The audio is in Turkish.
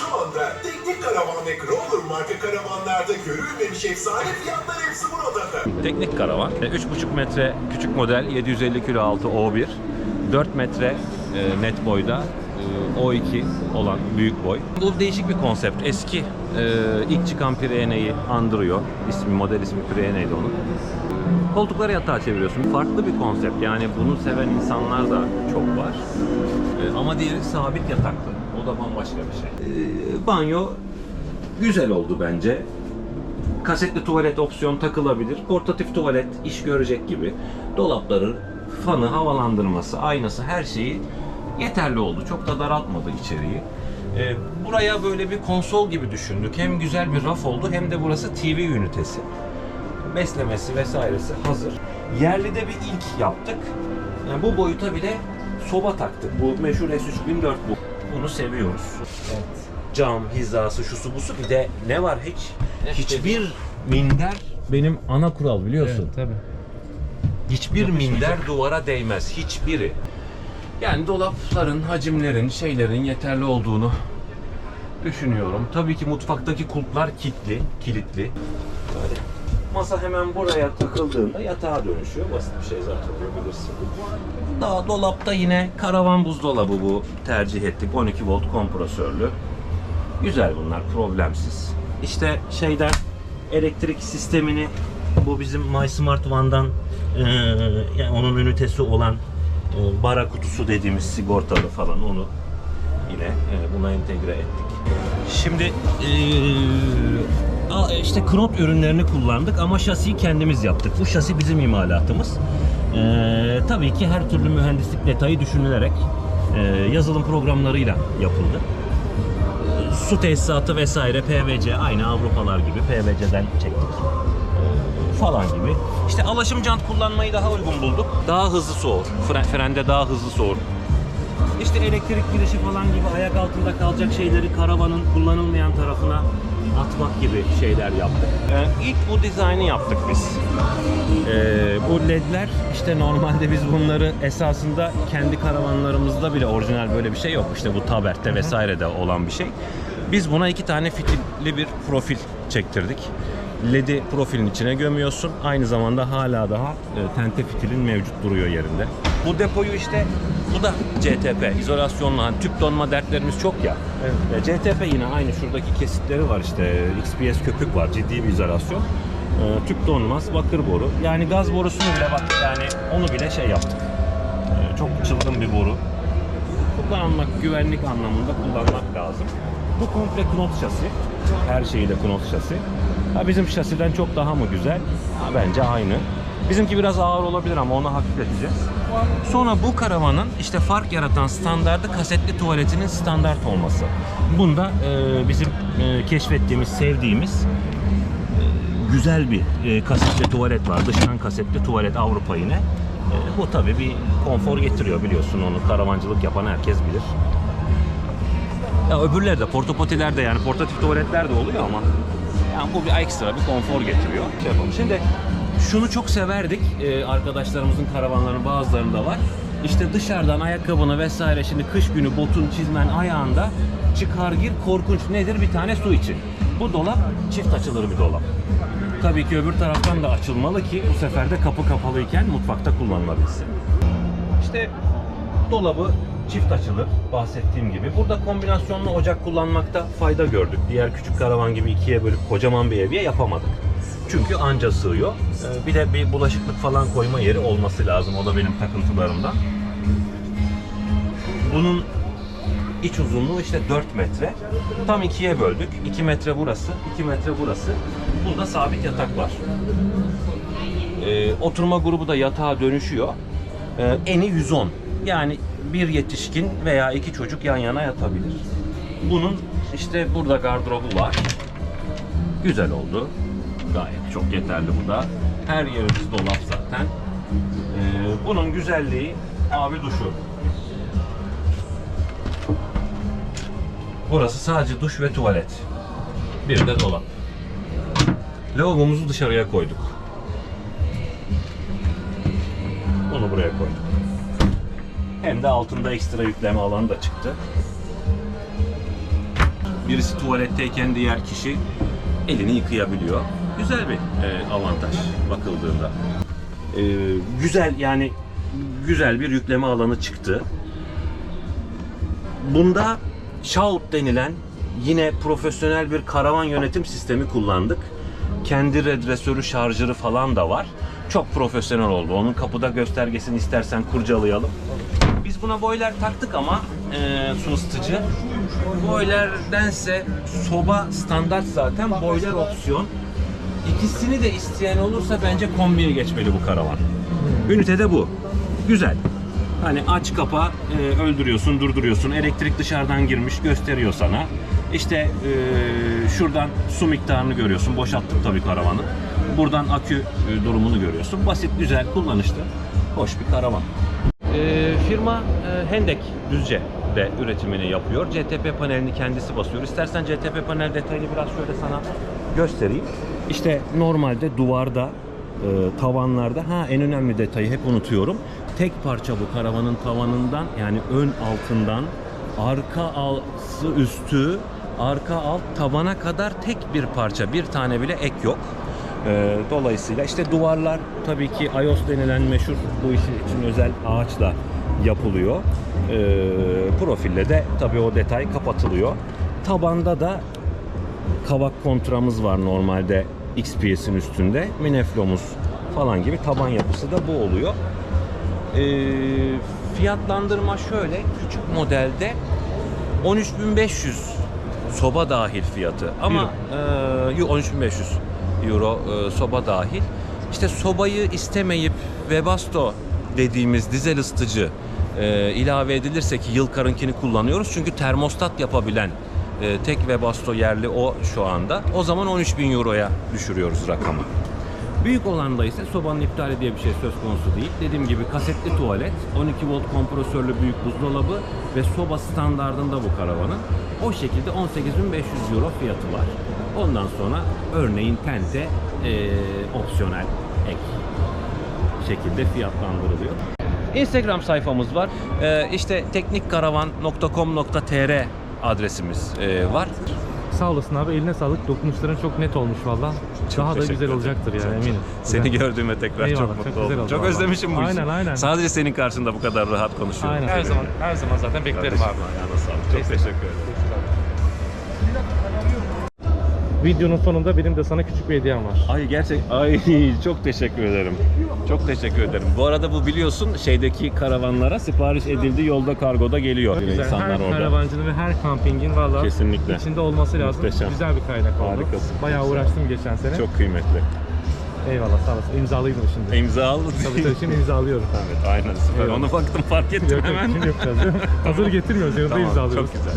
Şu anda teknik karavan ve crawler marka karavanlarda görülmemiş efsane fiyatlar hepsi burada. Teknik karavan. E, 3,5 metre küçük model 750 kilo altı O1. 4 metre e, net boyda e, O2 olan büyük boy. Bu değişik bir konsept. Eski e, ilk çıkan Pyrenee'yi andırıyor. İsmi, model ismi Pyrenee'ydi onun. Koltukları yatağa çeviriyorsun. Farklı bir konsept. Yani bunu seven insanlar da çok var. Ama diğeri sabit yataklı. Da bambaşka bir şey. E, banyo güzel oldu bence. Kasetli tuvalet opsiyon takılabilir. Portatif tuvalet iş görecek gibi. Dolapları, fanı, havalandırması, aynası her şeyi yeterli oldu. Çok da daraltmadı içeriği. Ee, buraya böyle bir konsol gibi düşündük. Hem güzel bir raf oldu hem de burası TV ünitesi. Beslemesi vesairesi hazır. Yerlide bir ilk yaptık. Yani bu boyuta bile soba taktık. Bu meşhur S3004 bu. Bunu seviyoruz. Cam hizası, şusu busu bir de ne var hiç? Hiçbir minder benim ana kural biliyorsun. tabii. Hiçbir minder duvara değmez. Hiçbiri. Yani dolapların, hacimlerin, şeylerin yeterli olduğunu düşünüyorum. Tabii ki mutfaktaki kulplar kilitli, kilitli. Böyle. Masa hemen buraya takıldığında yatağa dönüşüyor. Basit bir şey zaten yapabilirsin. Daha dolapta yine karavan buzdolabı bu tercih ettik. 12 volt kompresörlü. Güzel bunlar, problemsiz. İşte şeyden elektrik sistemini bu bizim My Smart One'dan yani onun ünitesi olan eee, bara kutusu dediğimiz sigortalı falan onu yine eee, buna entegre ettik. Şimdi a- işte Knot ürünlerini kullandık ama şasiyi kendimiz yaptık. Bu şasi bizim imalatımız. Eee, tabii ki her türlü mühendislik detayı düşünülerek eee, yazılım programlarıyla yapıldı su tesisatı vesaire PVC aynı Avrupalar gibi PVC'den çektik Ee, falan gibi. İşte alaşım jant kullanmayı daha uygun bulduk. Daha hızlı soğur. Fren, frende daha hızlı soğur. İşte elektrik girişi falan gibi ayak altında kalacak şeyleri karavanın kullanılmayan tarafına atmak gibi şeyler yaptık. Ee, ilk bu dizaynı yaptık biz. Ee, bu ledler işte normalde biz bunları esasında kendi karavanlarımızda bile orijinal böyle bir şey yok. İşte bu Tabert'te vesairede olan bir şey. Biz buna iki tane fitilli bir profil çektirdik. LED'i profilin içine gömüyorsun. Aynı zamanda hala daha e, tente fitilin mevcut duruyor yerinde. Bu depoyu işte bu da CTP izolasyonlu hani tüp donma dertlerimiz çok ya. E, CTP yine aynı şuradaki kesitleri var işte XPS köpük var ciddi bir izolasyon. E, tüp donmaz bakır boru. Yani gaz borusunu bile bak yani onu bile şey yaptık. E, çok çılgın bir boru. Kullanmak güvenlik anlamında kullanmak lazım. Bu komple Knot şasi. Her şeyiyle Knot şasi. Ha bizim şasiden çok daha mı güzel? Ha, bence aynı. Bizimki biraz ağır olabilir ama onu hafifleteceğiz. Sonra bu karavanın işte fark yaratan standardı kasetli tuvaletinin standart olması. Bunda e, bizim e, keşfettiğimiz, sevdiğimiz e, güzel bir e, kasetli tuvalet var. Dıştan kasetli tuvalet Avrupa yine. E, bu tabii bir konfor getiriyor biliyorsun onu. Karavancılık yapan herkes bilir. Ya öbürleri de portapotiler de yani portatif tuvaletler de oluyor ama yani bu bir ekstra bir konfor getiriyor. Şey. Şimdi şunu çok severdik. Ee, arkadaşlarımızın karavanlarının bazılarında var. İşte dışarıdan ayakkabını vesaire şimdi kış günü botun çizmen ayağında çıkar gir korkunç nedir bir tane su için. Bu dolap çift açılır bir dolap. Tabii ki öbür taraftan da açılmalı ki bu sefer de kapı kapalıyken mutfakta kullanılabilsin. İşte dolabı çift açılır bahsettiğim gibi. Burada kombinasyonlu ocak kullanmakta fayda gördük. Diğer küçük karavan gibi ikiye bölüp kocaman bir evye yapamadık. Çünkü anca sığıyor. Ee, Bir de bir bulaşıklık falan koyma yeri olması lazım. O da benim takıntılarımdan. Bunun iç uzunluğu işte 4 metre. Tam ikiye böldük. 2 metre burası, 2 metre burası. Bunda sabit yatak var. Ee, oturma grubu da yatağa dönüşüyor. Ee, eni 110. Yani bir yetişkin veya iki çocuk yan yana yatabilir. Bunun işte burada gardırobu var. Güzel oldu. Gayet çok yeterli bu da. Her yerimiz dolap zaten. Ee, bunun güzelliği abi duşu. Burası sadece duş ve tuvalet. Bir de dolap. Lavabomuzu dışarıya koyduk. Onu buraya koyduk. Hem de altında ekstra yükleme alanı da çıktı. birisi tuvaletteyken diğer kişi elini yıkayabiliyor. Güzel bir e, avantaj bakıldığında. E, güzel yani güzel bir yükleme alanı çıktı. Bunda Shout denilen yine profesyonel bir karavan yönetim sistemi kullandık. Kendi redresörü, şarjörü falan da var. Çok profesyonel oldu. Onun kapıda göstergesini istersen kurcalayalım. Biz buna boiler taktık ama e, su ısıtıcı. Boilerdense soba standart zaten, boiler opsiyon. İkisini de isteyen olursa bence kombiye geçmeli bu karavan. Ünitede bu. Güzel. Hani aç kapa e, öldürüyorsun, durduruyorsun. Elektrik dışarıdan girmiş gösteriyor sana. İşte e, şuradan su miktarını görüyorsun. Boşalttık tabii karavanı. Buradan akü e, durumunu görüyorsun. Basit, güzel, kullanışlı. Hoş bir karavan. E, firma e, Hendek Düzce de üretimini yapıyor. CTP panelini kendisi basıyor. İstersen CTP panel detayını biraz şöyle sana göstereyim. İşte normalde duvarda, e, tavanlarda ha en önemli detayı hep unutuyorum. Tek parça bu karavanın tavanından yani ön altından arka altı üstü arka alt tabana kadar tek bir parça bir tane bile ek yok. Ee, dolayısıyla işte duvarlar tabii ki iOS denilen meşhur bu işin için özel ağaçla yapılıyor. Ee, profille de tabii o detay kapatılıyor. Tabanda da kavak kontramız var normalde XPS'in üstünde. Mineflomuz falan gibi taban yapısı da bu oluyor. Ee, fiyatlandırma şöyle küçük modelde 13.500 soba dahil fiyatı ama e, 13.500 euro e, soba dahil. İşte sobayı istemeyip Webasto dediğimiz dizel ısıtıcı e, ilave edilirse ki Yılkar'ınkini kullanıyoruz çünkü termostat yapabilen e, tek Webasto yerli o şu anda. O zaman 13.000 euroya düşürüyoruz rakamı. Büyük olanda ise sobanın iptali diye bir şey söz konusu değil. Dediğim gibi kasetli tuvalet, 12 volt kompresörlü büyük buzdolabı ve soba standardında bu karavanın. O şekilde 18.500 euro fiyatı var. Ondan sonra örneğin tente eee, opsiyonel ek şekilde fiyatlandırılıyor. Instagram sayfamız var. Ee, işte teknikkaravan.com.tr adresimiz e, var. Sağ olasın abi eline sağlık. Dokunuşların çok net olmuş valla. Daha da teşekkür güzel ederim. olacaktır yani Çok- eminim. Seni Güzel. gördüğüme tekrar Eyvallah, çok çok mutlu güzel oldum. oldu Çok özlemişim bu işi. Aynen, aynen. Sadece senin karşında bu kadar rahat konuşuyorum. Aynen. Her zaman her zaman zaten beklerim Kardeşim, abi. ayağına sağlık. Çok teşekkür ederim. Videonun sonunda benim de sana küçük bir hediyem var. Ay gerçek ay çok teşekkür ederim. Çok teşekkür ederim. Bu arada bu biliyorsun şeydeki karavanlara sipariş edildi yolda kargoda geliyor Güzel. insanlar her orada. karavancının ve her kampingin valla Kesinlikle. içinde olması lazım. Muhteşem. Güzel bir kaynak oldu. Harikasın. Bayağı uğraştım geçen sene. Çok kıymetli. Eyvallah sağ olasın. İmzalıydım şimdi. İmza al. Tabii tabii şimdi imzalıyorum. Evet aynen süper. Eyvallah. Onu baktım fark ettim Yok yok hemen. şimdi yapacağız. Hazır getirmiyoruz yanında Tamam, imzalıyoruz. çok güzel.